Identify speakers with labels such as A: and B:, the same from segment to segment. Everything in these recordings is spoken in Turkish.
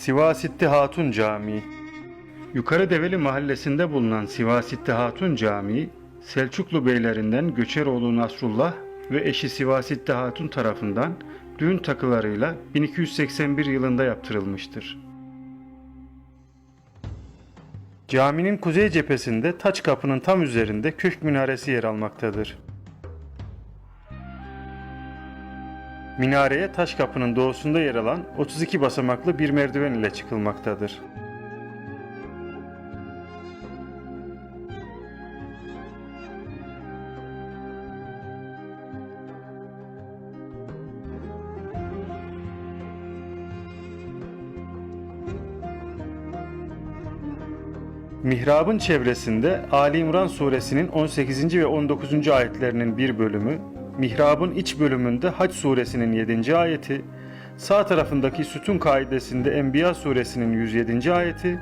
A: Sivasitti Hatun Camii Yukarı Develi mahallesinde bulunan Sivasitti Hatun Camii, Selçuklu beylerinden Göçeroğlu Nasrullah ve eşi Sivasitti Hatun tarafından düğün takılarıyla 1281 yılında yaptırılmıştır. Caminin kuzey cephesinde taç kapının tam üzerinde köşk minaresi yer almaktadır. Minareye taş kapının doğusunda yer alan 32 basamaklı bir merdiven ile çıkılmaktadır. Mihrabın çevresinde Ali İmran suresinin 18. ve 19. ayetlerinin bir bölümü, mihrabın iç bölümünde Hac suresinin 7. ayeti, sağ tarafındaki sütun kaidesinde Enbiya suresinin 107. ayeti,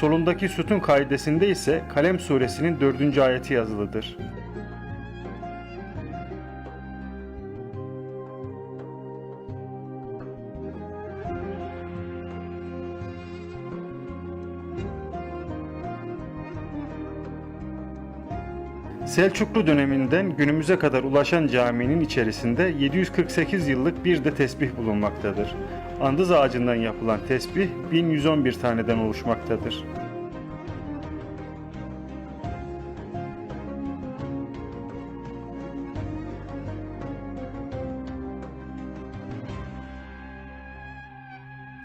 A: solundaki sütun kaidesinde ise Kalem suresinin 4. ayeti yazılıdır. Selçuklu döneminden günümüze kadar ulaşan caminin içerisinde 748 yıllık bir de tesbih bulunmaktadır. Andız ağacından yapılan tesbih 1111 taneden oluşmaktadır.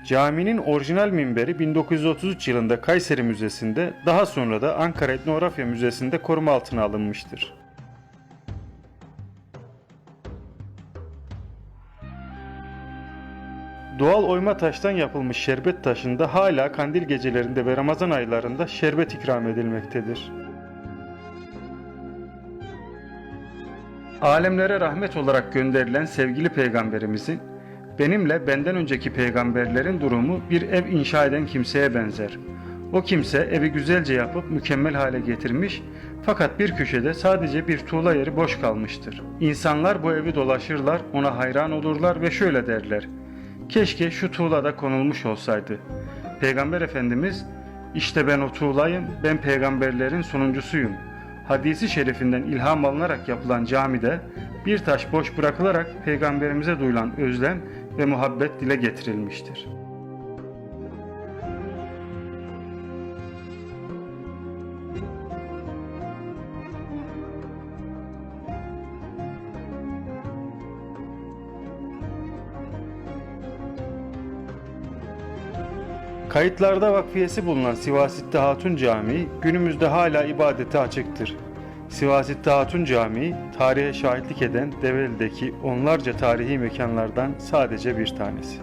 A: Caminin orijinal minberi 1933 yılında Kayseri Müzesi'nde, daha sonra da Ankara Etnografya Müzesi'nde koruma altına alınmıştır. Doğal oyma taştan yapılmış şerbet taşında hala kandil gecelerinde ve Ramazan aylarında şerbet ikram edilmektedir. Alemlere rahmet olarak gönderilen sevgili peygamberimizin benimle benden önceki peygamberlerin durumu bir ev inşa eden kimseye benzer. O kimse evi güzelce yapıp mükemmel hale getirmiş fakat bir köşede sadece bir tuğla yeri boş kalmıştır. İnsanlar bu evi dolaşırlar, ona hayran olurlar ve şöyle derler. Keşke şu tuğla da konulmuş olsaydı. Peygamber Efendimiz, işte ben o tuğlayım, ben peygamberlerin sonuncusuyum. Hadisi şerifinden ilham alınarak yapılan camide bir taş boş bırakılarak peygamberimize duyulan özlem ve muhabbet dile getirilmiştir. Kayıtlarda vakfiyesi bulunan Sivasit'te Hatun Camii günümüzde hala ibadete açıktır. Sivasit'te Hatun Camii, tarihe şahitlik eden Develi'deki onlarca tarihi mekanlardan sadece bir tanesi.